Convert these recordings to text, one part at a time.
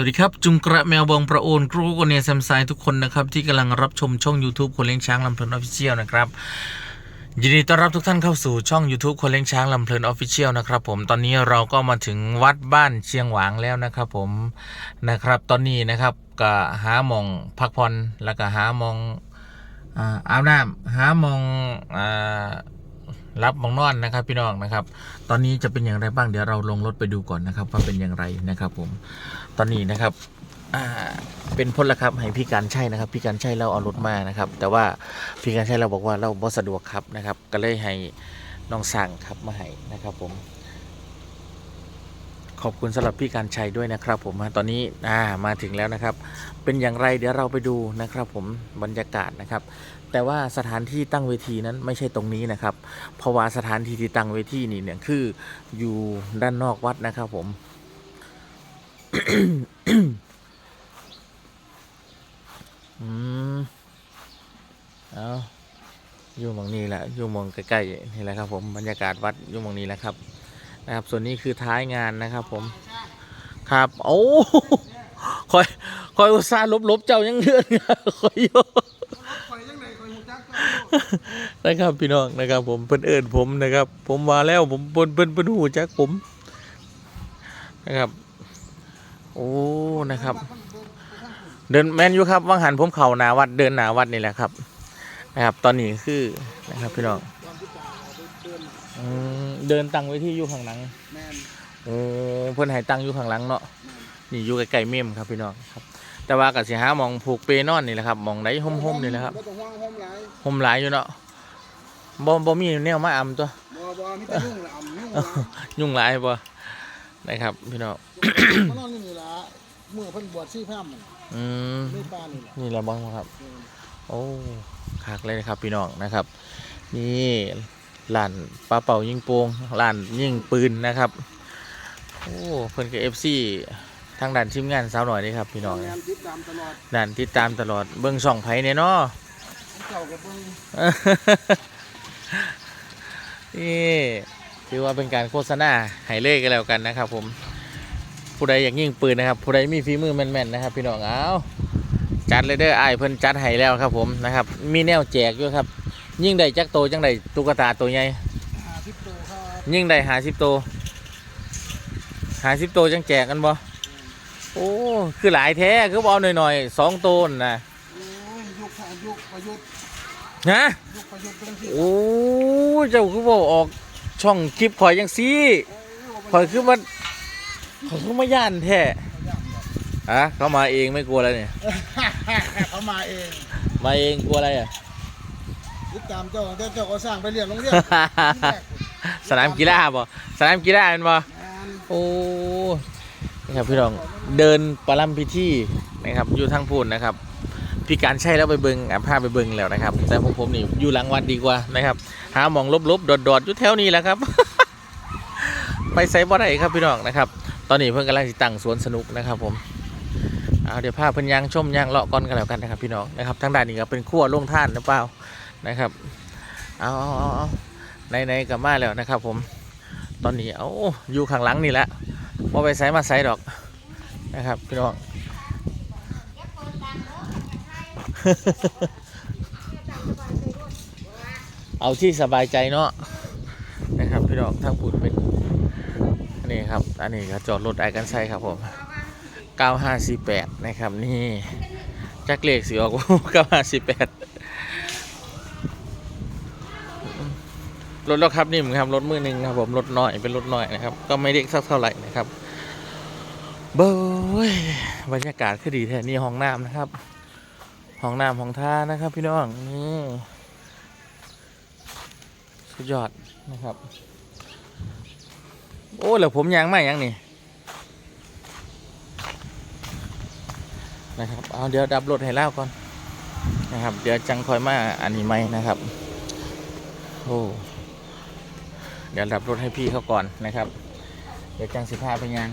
วัสดีครับจุงกระแมวบองประโอนครูกเนียแซมไซทุกคนนะครับที่กำลังรับชมช่อง YouTube คนเลี้ยงช้างลำเพลินออฟฟิเชียลนะครับยินดีต้อนรับทุกท่านเข้าสู่ช่อง YouTube คนเลี้ยงช้างลำเพลินออฟฟิเชียลนะครับผมตอนนี้เราก็มาถึงวัดบ้านเชียงหวางแล้วนะครับผมนะครับตอนนี้นะครับก็หามองพักผ่อนแล้วก็หามองอาบน้ำหามองอ่ารับมองนอนนะครับพี่น้องนะครับ ตอนนี้จะเป็นอย่างไรบ้างเดี๋ยวเราลงรถไปดูก่อนนะครับว่าเป็นอย่างไรนะครับผม ตอนนี้นะครับอ่าเป็นพลละครับให้พี่การใช่นะครับ พี่การใช่เราเอารถมานะครับ แต่ว่าพี่การใช่เราบอกว่าเราบ่สะดวกครับนะครับ ก็เลยให้น้องสั่งครับมาให้นะครับ ผม ขอบคุณสำหรับพี่การชัยด้วยนะครับ ผมตอนนี้อ่ามาถึงแล้วนะครับ เป็นอย่างไรเดี๋ยวเราไปดูนะครับ ผมบรรยากาศนะครับ แต่ว่าสถานที่ตั้งเวทีนั้นไม่ใช่ตรงนี้นะครับ เพราะว่าสถานที่ที่ตั้งเวทีนี่เนี่ยคืออยู่ด้านนอกวัดนะครับ ผม อืมเอาอยู่หมองนี้แหละอยู่หมองใกล้ๆนี่แหละครับ ผมบรรยากาศวัดอยู่หมองนี้แหละครับ นะครับ ส่วนนี้คือท้ายงานนะครับ ผม ครับ โอ้คอยคอยอุตส่าห์ลบๆเจ้ายังเดือนคอยอยู่อยจังไหนข่อยหูจักนะครับพี่น้องนะครับผมเพิ่นเอิญผมนะครับ ผมมาแล้วผมเพิ่นเพิ่นเพิ่นหูจักผมนะครับ โอ้นะครับ เดินแมนอยู่ครับว่างหันผมเข่าหนาวัดเดินหนาวัดนี่แหละครับ นะครับ ตอนนี้คือนะครับพี่น้องอืมเดินตั้งไว้ที่อยู่ข้างหลังแมนโอ้เพิ่นให้ตั้งอยู่ข้างหลังเนาะนี่อยู่ใกล้ๆเมมครับพี่น้องครับ แต่ว่าก็สิหาหมองผูกเปนอนนี่แหละครับหมองไหนห่มๆนี่แหละครับบ่ต้องห่วงห่มหลายห่มหลายอยู่เนาะบ่บ่มีแนวมาอำตัวบ่บ่มีแต่ยุ่งละอ่ำยุ่งละยุ่งหลายบ่นะครับพี่น้อง มานอนนี่นี่ล่ะมื้อเพิ่นบวชชีพรามนั่นอืมในป่านี่ล่ะนี่แหละบ้างครับ โอ้คักเลยนะครับพี่น้องนะครับ นี่ลานปลาเป่ายิงโปงลานยิงปืนนะครับ โอ้เพิ่นกับเอฟซีทางด่านทีมงานสาวหน่อยนี่ครับพี่น้องแมนติดตามตลอดด่านติดตามตลอดเบิ้งช่องไผเนี่ยเนาะเจ้าก็เบิ่งนี่ถือว่าเป็นการโฆษณาให้เลขกันแล้วกันนะครับผม ผู้ใดอยากยิงปืนนะครับผู้ใดมีฝีมือแม่นๆนะครับพี่น้องเอาจัดเลยเด้อไอ้ายเพิ่นจัดให้แล้วครับผมนะครับ มีแนวแจกด้วยครับ ยิ่งได้จักโตจังได้ตุ๊กตาตัวใหญ่50ตัวครับยิ่งได้หาสิบโตหาสิบโตจังแจกกันบ่โอ้คือหลายแท้คือบ่เอาหน่อยๆสองโตนนะโอ้ยยุคยุคประยุทธ์ฮะยุคประยุทธ์จังซี่โอ้เจ้าคือบ่ออกช่องคลิปข่อยยังซี่ข่อยคือมัน ข่อยคือมาย่านแท้ฮะเขามาเองไม่กลัวอะไรเนี่ย เขามาเอง มาเองกลัวอะไรอะติดตามเจ้าแต่เจ้าก็สร้างไปเรียนโรงเรียนสนามกีฬาบ่สนามกีฬาเป็นบ่แม่นโอ้นี่ครับพี่น้องเดินประลัมพิธีนะครับอยู่ทางพูนนะครับ พี่การใช่แล้วไปเบิงอะพาไปเบิงแล้วนะครับ แต่ผมผมนี่อยู่หลังวัดดีกว่านะครับ หาหมองลบๆดอดๆอยู่แถวนี้แหละครับ ไปใส่บ่ได้ครับพี่น้องนะครับ ตอนนี้เพิ่งกำลังติตั้งสวนสนุกนะครับผมเอาเดี๋ยวพาเพิ่นยางชมยางเลาะก่อนกันแล้วกันนะครับพี่น้องนะครับทางด้านนี้ก็เป็นขั้วล่งท่านหรือเปล่านะครับเอาเอาเอาเอาไหนๆก็มาแล้วนะครับ ผม ตอนนี้เอาอยู่ข้างหลังนี่แหละว่าไปใส่มาใส่ดอกนะครับพี่น้องเอาที่สบายใจเนาะนะครับพี่น้องทั้งปุ่ นเป็นอันนี้ครับ อันนี้ก็จอดรถไอกันไซครับผม9548นะครับนี่จักเลขสีออก9548รถแล้วครับนี่มครับรถมือหนึ่งครับ ผมรถน้อยเป็นรถน้อยนะครับ ก็ไม่เล็กสักเท่าไหร่นะครับเบ้ยบรรยากาศคือดีแท้นี่ห้องน้ำนะครับห้องน้ำห้องท่านะครับ พี่น้องนี่สุดยอดนะครับ โอ้แล้วผมยางไม่ยังนี่นะครับเอาเดี๋ยวดับรถให้เล่าก่อนนะครับ เดี๋ยวจังคอยมาอันนี้ไหมนะครับโอ้เดี๋ยวดับรถให้พี่เขาก่อนนะครับ เดี๋ยวจังสิพาไปยัง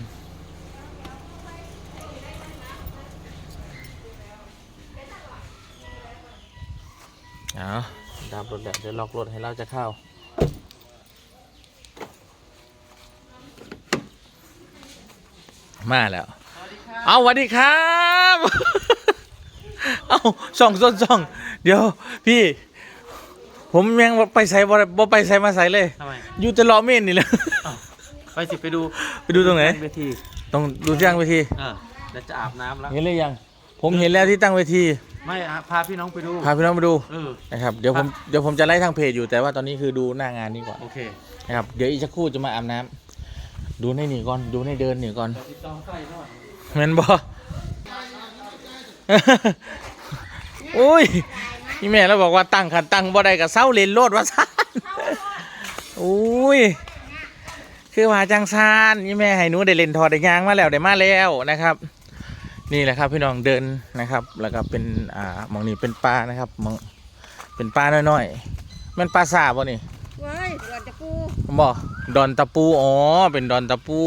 เอาดับรถแบบเดี๋ยวล็อกรถให้เราจะเข้า มาแล้ว เอาสวัสดีครับ เอาส่องส่องส่อง เดี๋ยว พี่ ผมยังบ่ไปใส่บ่ได้บ่ไปใส่มาใส่เลย ทำไมอยู่แต่รอเมนนี่แหละไปสิไปดูไปดูตรงไหน เวทีต้องดูที่ตั้งเวทีเออเดี๋ยวจะอาบน้ำแล้ว เห็นหรือยัง ผมเห็นแล้วที่ตั้งเวทีไม่อะพาพี่น้องไปดู พาพี่น้องมาดูเออ นะครับ เดี๋ยวผมเดี๋ยวผมจะไล่ทางเพจอยู่แต่ว่าตอนนี้คือดูหน้างานนี้ก่อนโอเค นะครับ เดี๋ยวอีกสักครู่จะมาอาบน้ำ ดูในนี่ก่อน ดูในเดินนี่ก่อนติดต่อไฟหน่อยแม่นบ่อุ้ยนี่แม่เราบอกว่าตั้งขันตั้งบ่ได้กับเศร้าเลนโลดว่าซ่านอุ้ย คือว่าจังซานนี่แม่ให้หนูได้เล่นทอได้ยางมาแล้วได้มาแล้วนะครับ นี่แหละครับพี่น้องเดินนะครับ แล้วก็เป็นอ่าหมองนี้เป็นปลานะครับหมองเป็นปลาน้อยๆแมันปลาสาบบ่นี่เว้ยเดือดจะปูผม บอกดอนตะปู อ๋อ เป็นดอนตะปู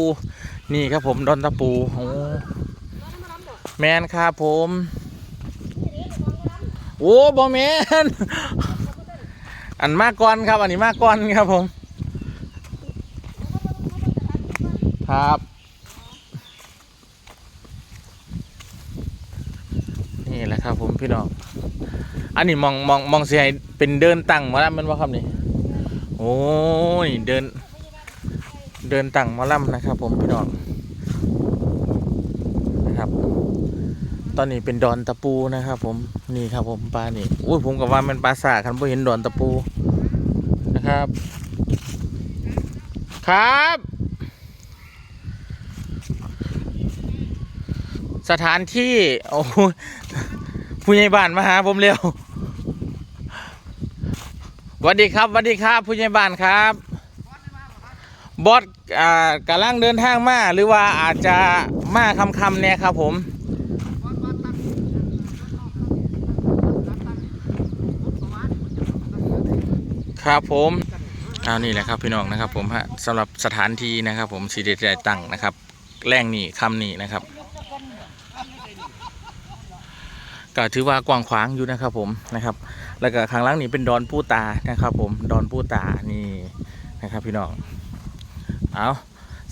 นี่ครับผมดอนตะปูโอ้แมนครับผม โอ้บอแมน อันมากก่อนครับ อันนี้มากก่อนครับผม ครับ นี่แหละครับผมพี่น้อง อันนี้มองมองมองเสียเป็นเดินตั้งมาแล้วมันว่าครับนี่ โอ้ย เดิน เดินตั้งมาล่ำนะครับ ผมพี่น้องนะครับ ตอนนี้เป็นดอนตะปูนะครับ ผมนี่ครับผมปลานี่อุ้ยผมกับว่ามันปลาสาคันพอเห็นดอนตะปูนะครับ ครับ สถานที่ โอ้ผู้ใหญ่บ้านมาหาผมเร็ว สวัสดีครับสวัสดีครับ ผู้ใหญ่บ้านครับ บอสอ่ากำลังเดินทางมาหรือว่าอาจจะมาคำคำเนี่ยครับผมครับผมเอานี่แหละครับพี่น้องนะครับผมฮะสำหรับสถานที่นะครับผมสีเดใจตั้งนะครับ แรงนี่คำนี่นะครับ ก็ถือว่ากว้างขวางอยู่นะครับผมนะครับ แล้วก็ข้างล่างนี่เป็นดอนปูตานะครับผมดอนปูตานี่นะครับพี่น้องเอา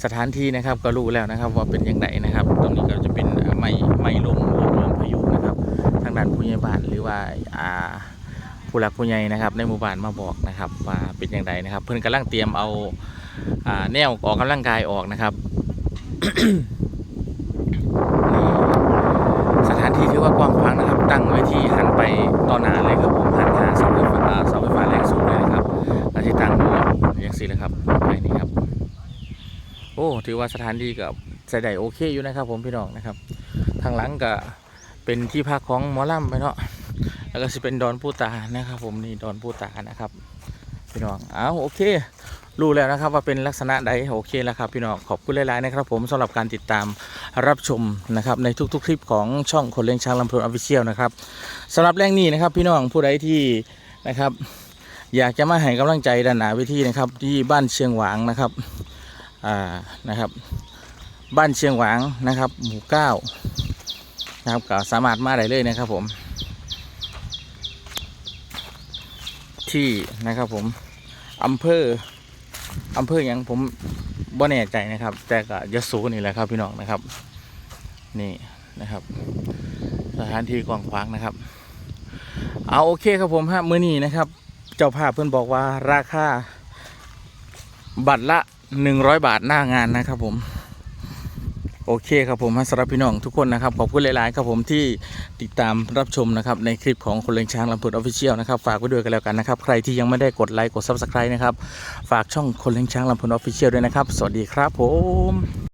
สถานที่นะครับก็รู้แล้วนะครับว่าเป็นยังไงนะครับ ตรงนี้ก็จะเป็นไม้ไม้ลมลมลมพายุนะครับ ทางด้านผู้ใหญ่บ้านหรือว่าอ่าผู้หลักผู้ใหญ่นะครับ ในหมู่บ้านมาบอกนะครับว่าเป็นยังไงนะครับ เพื่อนกำลังเตรียมเอาอ่าแนวออกกำลังกายออกนะครับ นี่สถานที่ถือว่ากว้างขวางนะครับ ตั้งไว้ที่หันไปตอนน้นเลยครับผมหันหาเสาไฟฟ้าเสาไฟฟ้าแรงสูงเลยนะครับแล้วที่ตั้งอยู่อย่างสี่เลยครับไปนี่ครับ โอ้ถือว่าสถานที่กับใส่ได้โอเคอยู่นะครับ ผมพี่น้องนะครับ ทางหลังก็เป็นที่พักของหมอลำไปเนาะแล้วก็จะเป็นดอนผู้ตานะครับ ผมนี่ดอนผู้ตานะครับ พี่น้องเอาวโอเค รู้แล้วนะครับว่าเป็นลักษณะใดโอเคแล้วครับพี่น้องขอบคุณหลาย ๆ นะครับ ผมสำหรับการติดตามรับชมนะครับในทุก ๆ คลิปของช่องคนเลี้ยงช้างลำพูนออฟฟิเชียลนะครับสำหรับแรงนี้นะครับ พี่น้องผู้ใดที่นะครับอยากจะมาให้กำลังใจด้านหนาเวทีนะครับ ที่บ้านเชียงหวางนะครับอ่านะครับ บ้านเชียงหวางนะครับ หมู่เก้านะครับก็สามารถมาได้เลยนะครับผม ที่นะครับผม อำเภออำเภออย่างผมบ่แน่ใจนะครับ แต่ก็ยโสนี่แหละครับพี่น้องนะครับ นี่นะครับ สถานที่กว้างขวางนะครับ เอาโอเคครับผมฮะมื้อนี้นะครับ เจ้าภาพเพื่อนบอกว่าราคาบัตรละ 100 บาทหน้างานนะครับผม โอเคครับผมสำหรับพี่น้องทุกคนนะครับขอบคุณหลาย ๆ ครับผมที่ติดตามรับชมนะครับในคลิปของคนเลี้ยงช้างลำพูนออฟฟิเชียลนะครับฝากไว้ด้วยกันแล้วกันนะครับใครที่ยังไม่ได้กดไลค์กดซับสไครต์นะครับฝากช่องคนเลี้ยงช้างลำพูนออฟฟิเชียลด้วยนะครับ สวัสดีครับผม